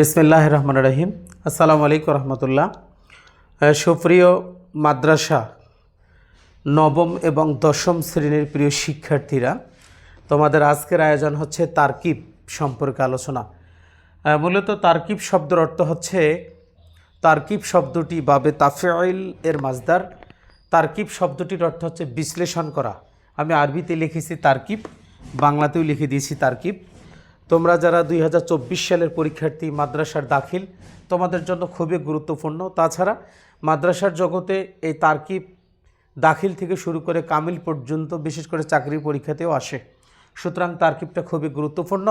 বিসমিল্লাহ রহমান রহিম আসসালামু আলাইকুম রহমতুল্লাহ। সুপ্রিয় মাদ্রাসা নবম এবং দশম শ্রেণির প্রিয় শিক্ষার্থীরা, তোমাদের আজকের আয়োজন হচ্ছে তারকিব সম্পর্কে আলোচনা। মূলত তারকিব শব্দের অর্থ হচ্ছে, তারকিব শব্দটি বাবে তাফেইল এর মাজদার। তারকিব শব্দটির অর্থ হচ্ছে বিশ্লেষণ করা। আমি আরবিতে লিখেছি তারকিব, বাংলাতেও লিখে দিয়েছি তারকিব। তোমরা যারা দুই হাজার চব্বিশ সালের পরীক্ষার্থী মাদ্রাসার দাখিল, তোমাদের জন্য খুবই গুরুত্বপূর্ণ। তাছাড়া মাদ্রাসার জগতে এই তারকিব দাখিল থেকে শুরু করে কামিল পর্যন্ত বিশেষ করে চাকরি পরীক্ষাতেও আসে। সুতরাং তারকিবটা খুবই গুরুত্বপূর্ণ।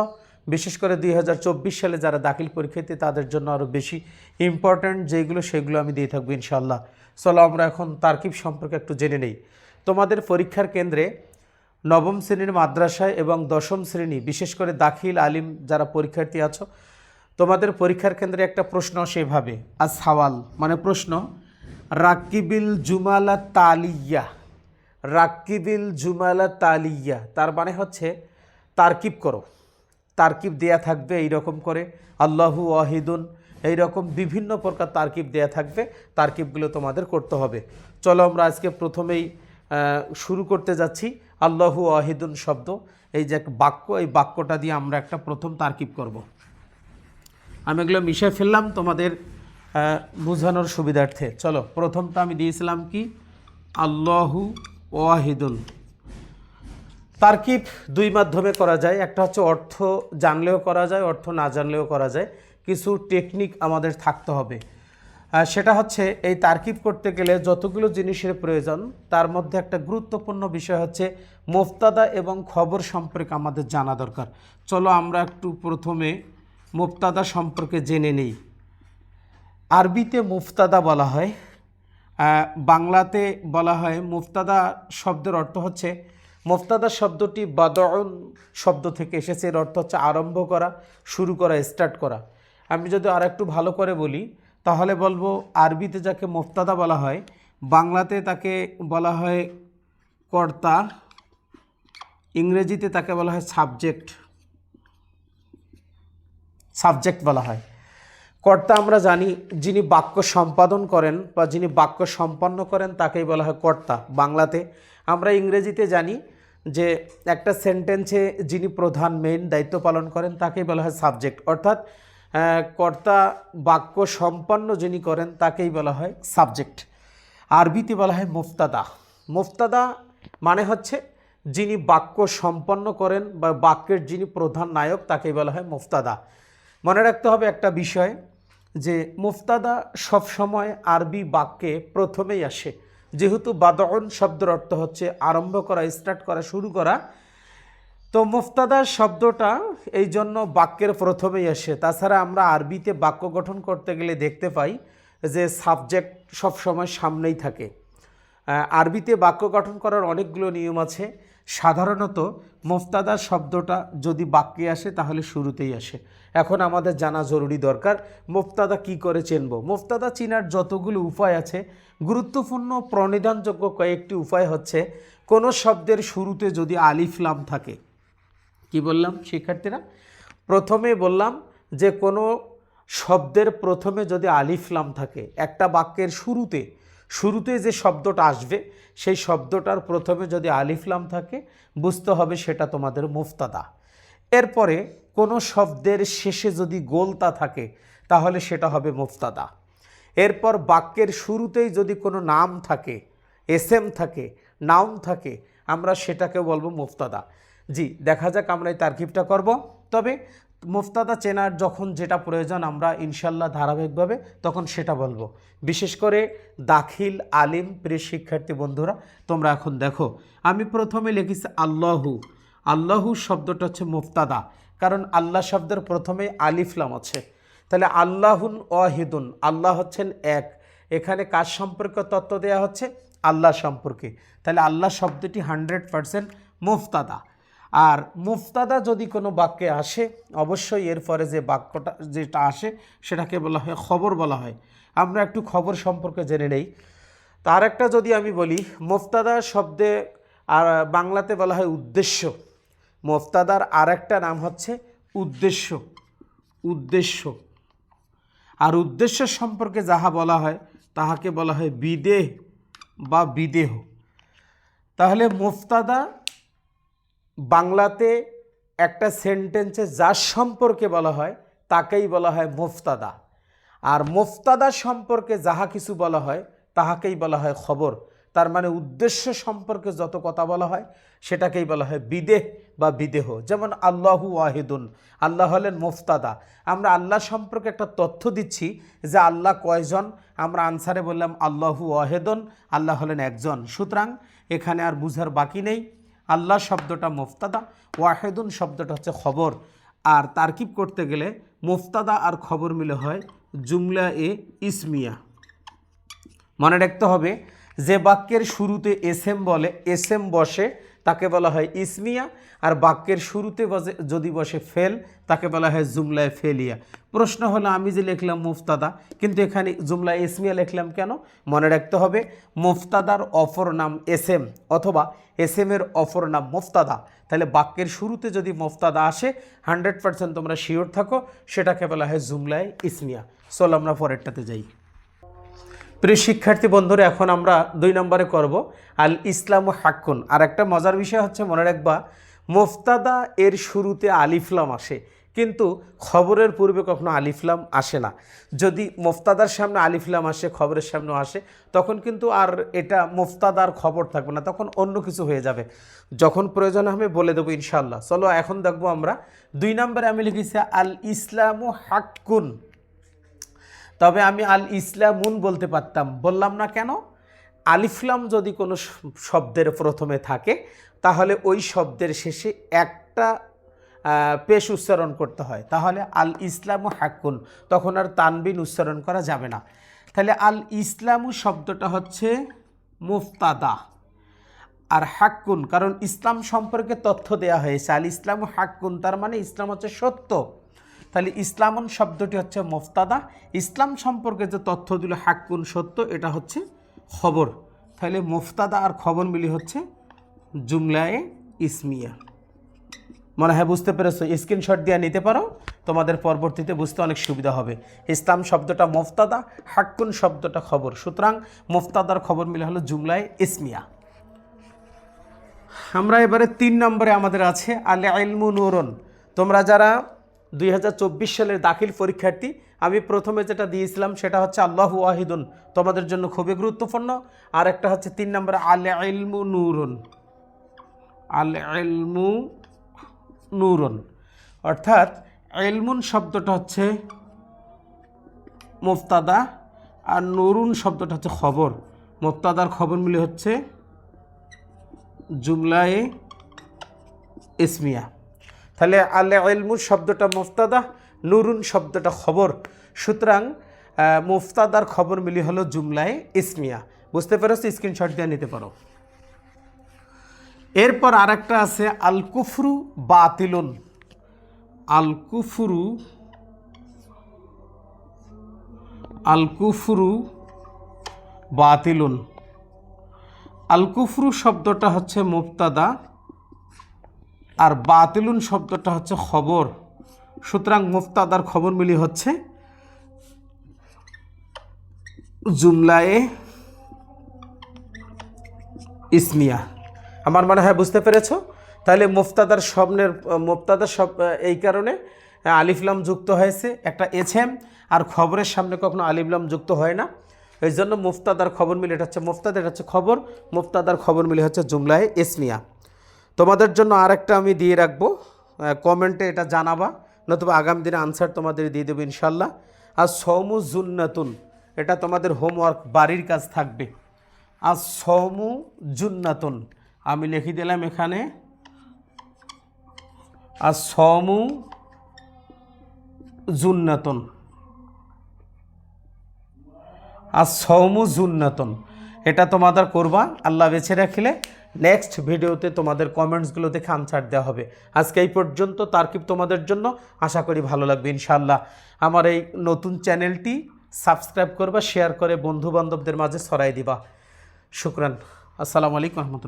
বিশেষ করে দুই হাজার চব্বিশ সালে যারা দাখিল পরীক্ষার্থী, তাদের জন্য আরও বেশি ইম্পর্ট্যান্ট যেগুলো, সেগুলো আমি দিয়ে থাকব ইনশাল্লাহ চলো আমরা এখন তারকিব সম্পর্কে একটু জেনে নেই। তোমাদের পরীক্ষার কেন্দ্রে নবম শ্রেণির মাদ্রাসায় এবং দশম শ্রেণি, বিশেষ করে দাখিল আলিম যারা পরীক্ষার্থী আছো, তোমাদের পরীক্ষার কেন্দ্রে একটা প্রশ্ন সেভাবে আজ সওয়াল মানে প্রশ্ন, রাকিবিল জুমালা তালিয়া, রাকিবিল জুমালা তালিয়া, তার মানে হচ্ছে তারকিব করো, তারকিব দেয়া থাকবে এই রকম করে, আল্লাহু ওয়াহিদুন এই রকম বিভিন্ন প্রকার তারকিব দেয়া থাকবে, তারকিবগুলো তোমাদের করতে হবে। চলো আমরা আজকে প্রথমেই শুরু করতে যাচ্ছি। আল্লাহু ওয়াহিদুন শব্দ। এই যে এক বাক্য, এই বাক্যটা দিয়ে আমরা একটা প্রথম তারকিব করব। আমি এগুলো মিশে ফেললাম তোমাদের বোঝানোর সুবিধার্থে। চলো, প্রথমটা আমি দিয়েছিলাম কি? আল্লাহু ওয়াহিদুন। তারকিব দুই মাধ্যমে করা যায়। একটা হচ্ছে অর্থ জানলেও করা যায়, অর্থ না জানলেও করা যায়। কিছু টেকনিক আমাদের থাকতে হবে। সেটা হচ্ছে এই তারকিব করতে গেলে যতগুলো জিনিসের প্রয়োজন, তার মধ্যে একটা গুরুত্বপূর্ণ বিষয় হচ্ছে মুফতাদা এবং খবর সম্পর্কে আমাদের জানা দরকার। চলো আমরা একটু প্রথমে মুফতাদা সম্পর্কে জেনে নেই। আরবিতে মুফতাদা বলা হয় বাংলাতে বলা হয়, মুফতাদা শব্দের অর্থ হচ্ছে, মুফতাদা শব্দটি বাদন শব্দ থেকে এসেছে, এর অর্থ হচ্ছে আরম্ভ করা, শুরু করা স্টার্ট করা। আমি যদি আর একটু ভালো করে বলি তাহলে বলব আরবিতে যাকে মুফতাদা বলা হয়, বাংলাতে তাকে বলা হয় কর্তা, ইংরেজিতে তাকে বলা হয় সাবজেক্ট সাবজেক্ট বলা হয়। কর্তা আমরা জানি যিনি বাক্য সম্পাদন করেন বা যিনি বাক্য সম্পন্ন করেন তাকেই বলা হয় কর্তা বাংলাতে। আমরা ইংরেজিতে জানি যে একটা সেন্টেন্সে যিনি প্রধান মেইন দায়িত্ব পালন করেন তাকেই বলা হয় সাবজেক্ট অর্থাৎ কর্তা বাক্য সম্পন্ন যিনি করেন, তাকেই বলা হয় সাবজেক্ট। আরবিতে বলা হয় মুফতাদা। মুফতাদা মানে হচ্ছে যিনি বাক্য সম্পন্ন করেন বা বাক্যের যিনি প্রধান নায়ক, তাকেই বলা হয় মুফতাদা। মনে রাখতে হবে একটা বিষয়, যে মুফতাদা সবসময় আরবি বাক্যে প্রথমেই আসে। যেহেতু বাদন শব্দের অর্থ হচ্ছে আরম্ভ করা স্টার্ট করা, শুরু করা তো মুফতাদার শব্দটা এই জন্য বাক্যের প্রথমেই আসে। তাছাড়া আমরা আরবিতে বাক্য গঠন করতে গেলে দেখতে পাই যে সাবজেক্ট সবসময় সামনেই থাকে। আরবিতে বাক্য গঠন করার অনেকগুলো নিয়ম আছে। সাধারণত মুফতাদা শব্দটা যদি বাক্যে আসে তাহলে শুরুতেই আসে। এখন আমাদের জানা জরুরি দরকার, মুফতাদা কি করে চিনব? মুফতাদা চিনার যতগুলো উপায় আছে, গুরুত্বপূর্ণ, প্রণিধানযোগ্য কয়েকটি উপায় হচ্ছে, কোনো শব্দের শুরুতে যদি আলিফ লাম থাকে কি বললাম শিক্ষার্থীরা? প্রথমে বললাম যে কোনো শব্দের প্রথমে যদি আলিফলাম থাকে, একটা বাক্যের শুরুতে শুরুতে যে শব্দটা আসবে, সেই শব্দটার প্রথমে যদি আলিফলাম থাকে, বুঝতে হবে সেটা তোমাদের মুফতাদা। এরপরে কোনো শব্দের শেষে যদি গোলতা থাকে, তাহলে সেটা হবে মুফতাদা। এরপর বাক্যের শুরুতেই যদি কোনো নাম থাকে, এসএম থাকে, নাউন থাকে, আমরা সেটাকে বলব মুফতাদা। জি, দেখা যাক আমরা এই তারকিবটা করব। তবে মুফতাদা চেনার যখন যেটা প্রয়োজন আমরা ইনশাল্লাহ ধারাবাহিকভাবে তখন সেটা বলব। বিশেষ করে দাখিল আলিম প্রিয় শিক্ষার্থী বন্ধুরা, তোমরা এখন দেখো, আমি প্রথমে লিখেছি আল্লাহু। আল্লাহু শব্দটা হচ্ছে মুফতাদা, কারণ আল্লাহ শব্দের প্রথমে আলিফলাম আছে। তাহলে আল্লাহুন ওয়াহিদুন, আল্লাহ হচ্ছেন এক। এখানে কাজ সম্পর্কে তত্ত্ব দেওয়া হচ্ছে? আল্লাহ সম্পর্কে। তাহলে আল্লাহ শব্দটি হান্ড্রেড পারসেন্ট মুফতাদা। আর মুফতাদা যদি কোনো বাক্যে আসে, অবশ্যই এরপরে যে বাক্যটা, যেটা আসে, সেটাকে বলা হয়, খবর বলা হয়। আমরা একটু খবর সম্পর্কে জেনে নেই। তার একটা যদি আমি বলি, মুফতাদা শব্দে আর বাংলাতে বলা হয় উদ্দেশ্য। মুফতাদার আর একটা নাম হচ্ছে উদ্দেশ্য। উদ্দেশ্য। আর উদ্দেশ্য সম্পর্কে যাহা বলা হয়, তাহাকে বলা হয় বিদেহ বা বিদেহ। তাহলে মুফতাদা বাংলাতে একটা সেন্টেন্সে যার সম্পর্কে বলা হয়, তাকেই বলা হয় মুফতাদা। আর মুফতাদা সম্পর্কে যাহা কিছু বলা হয়, তাহাকেই বলা হয় খবর। তার মানে উদ্দেশ্য সম্পর্কে যত কথা বলা হয়, সেটাকেই বলা হয় বিদেহ বা বিদেহ। যেমন আল্লাহু ওয়াহিদুন, আল্লাহ হলেন মুফতাদা। আমরা আল্লাহ সম্পর্কে একটা তথ্য দিচ্ছি যে আল্লাহ কয়জন? আমরা আনসারে বললাম আল্লাহু ওয়াহেদন, আল্লাহ হলেন একজন। সুতরাং এখানে আর বুঝার বাকি নেই। আল্লাহ শব্দটা মুফতাদা, ওয়াহেদুন শব্দটা হচ্ছে খবর। আর তারকিব করতে গেলে মুফতাদা আর খবর মিলে হয় জুমলা এ ইসমিয়া। মনে রাখতে হবে, যে বাক্যের শুরুতে এস এম বলে এস এম বসে তাকে বলা হয় ইসমিয়া। আর বাক্যের শুরুতে বসে যদি বসে ফেল, তাকে বলা হয় জুমলায় ফেলিয়া। প্রশ্ন হলো, আমি যে লিখলাম মুফতাদা, কিন্তু এখানে জুমলায় ইসমিয়া লিখলাম কেন? মনে রাখতে হবে, মুফতাদার অপর নাম এস এম, অথবা এস এর অপর নাম মুফতাদা। তাহলে বাক্যের শুরুতে যদি মুফতাদা আসে, হান্ড্রেড পার্সেন্ট তোমরা শিওর থাকো, সেটাকে বলা হয় জুমলায় ইসমিয়া। চলো আমরা পরেরটাতে যাই। প্রিয় শিক্ষার্থী বন্ধুরা, এখন আমরা দুই নম্বরে করব আল ইসলাম ও হাক্কুন। আর একটা মজার বিষয় হচ্ছে, মনে রাখবা, মুফতাদা এর শুরুতে আলিফলাম আসে, কিন্তু খবরের পূর্বে কখনো আলিফলাম আসে না। যদি মুফতাদার সামনে আলিফলাম আসে, খবরের সামনে আসে, তখন কিন্তু আর এটা মুফতাদার খবর থাকবে না, তখন অন্য কিছু হয়ে যাবে। যখন প্রয়োজন হবে, বলে দেবো ইনশাল্লাহ চলো, এখন দেখব আমরা, দুই নম্বরে আমি লিখেছি, আল ইসলাম ও হাক্কুন। তবে আমি আল ইসলামুন বলতে পারতাম। বললাম না কেন? আলিফলাম যদি কোনো শব্দের প্রথমে থাকে, তাহলে ওই শব্দের শেষে একটা পেশ উচ্চারণ করতে হয়। তাহলে আল ইসলামু হাক্কুন, তখন আর তানবিন উচ্চারণ করা যাবে না। তাহলে আল ইসলামু শব্দটা হচ্ছে মুফতাদা আর হাক্কুন, কারণ ইসলাম সম্পর্কে তথ্য দেয়া হয়েছে। আল ইসলাম হাক্কুন, তার মানে ইসলাম হচ্ছে সত্য। তাহলে ইসলামন শব্দটি হচ্ছে মোফতাদা। ইসলাম সম্পর্কে যে তথ্য দিল হাক্কুন সত্য, এটা হচ্ছে খবর। তাহলে মোফতাদা আর খবর মিলি হচ্ছে জুমলায়ে ইসমিয়া। মনে হয় বুঝতে পেরেছ, স্ক্রিনশট দিয়ে নিতে পারো, তোমাদের পরবর্তীতে বুঝতে অনেক সুবিধা হবে। ইসলাম শব্দটা মোফতাদা, হাক্কুন শব্দটা খবর। সুতরাং মোফতাদার খবর মিলে হলো জুমলায় ইসমিয়া। আমরা এবারে তিন নম্বরে আমাদের আছে আলে আইলমু নুরন। তোমরা যারা দুই হাজার চব্বিশ সালের দাখিল পরীক্ষার্থী আমি প্রথমে যেটা দিয়েছিলাম সেটা হচ্ছে আল্লাহ ওয়াহিদুন, তোমাদের জন্য খুবই গুরুত্বপূর্ণ। আর একটা হচ্ছে তিন নম্বর, আলে আইলমু নুরন। আল এলমু নুরন। অর্থাৎ এলমুন শব্দটা হচ্ছে মুফতাদা আর নুরুন শব্দটা হচ্ছে খবর। মুফতাদার খবর মিলে হচ্ছে জুমলায়ে ইসমিয়া। তাহলে আলে এলমু শব্দটা মুফতাদা, নুরুন শব্দটা খবর। সুতরাং মুফতাদার খবর মিলি হলো জুমলায় ইসমিয়া। বুঝতে পেরেছ? স্ক্রিনশট দিয়ে নিতে পারো। এরপর আর একটা আছে আল কুফরু বাতিলুন। আল কুফরু আল কুফরু বাতিলুন। আল কুফরু শব্দটা হচ্ছে মুফতাদা আর বাতিলুন শব্দটা হচ্ছে খবর। সুতরাং মুফতাদার খবর মিলি হচ্ছে জুমলায়ে ইসমিয়া। আমার মনে হয় বুঝতে পেরেছ? তাহলে মুফতাদার স্বপ্নের, মুফতাদার সব এই কারণে আলিফলাম যুক্ত হয়েছে একটা এছএম, আর খবরের সামনে কখনো আলিফলাম যুক্ত হয় না। এই জন্য মুফতাদার খবর মিলে, এটা হচ্ছে মুফতাদ, এটা হচ্ছে খবর, মুফতাদার খবর মিলে হচ্ছে জুমলায় ইসমিয়া। তোমাদের জন্য আরেকটা আমি দিয়ে রাখব। কমেন্টে এটা জানাবা, নতুবা আগামী দিনে আনসার তোমাদের দিয়ে দেবো ইনশাল্লাহ আর সৌমু জুন্নাতুন, এটা তোমাদের হোমওয়ার্ক বাড়ির কাজ থাকবে। আর সৌমু জুন্নাতুন, আমি লিখে দিলাম এখানে। আর সমু জুন্নাতুন। আর সৌমু জুন্নাতুন। এটা তোমাদের করবা আল্লাহ বেছে রাখিলে নেক্সট ভিডিওতে তোমাদের কমেন্টসগুলো দেখে আনসার দেওয়া হবে। আজকে এই পর্যন্ত, তারকিব তোমাদের জন্য, আশা করি ভালো লাগবে ইনশাল্লাহ আমার এই নতুন চ্যানেলটি সাবস্ক্রাইব করবা শেয়ার করে বন্ধু বান্ধবদের মাঝে ছড়াই দিবা। শুক্রান, আসসালামু আলাইকুম রহমতুল্লাহ।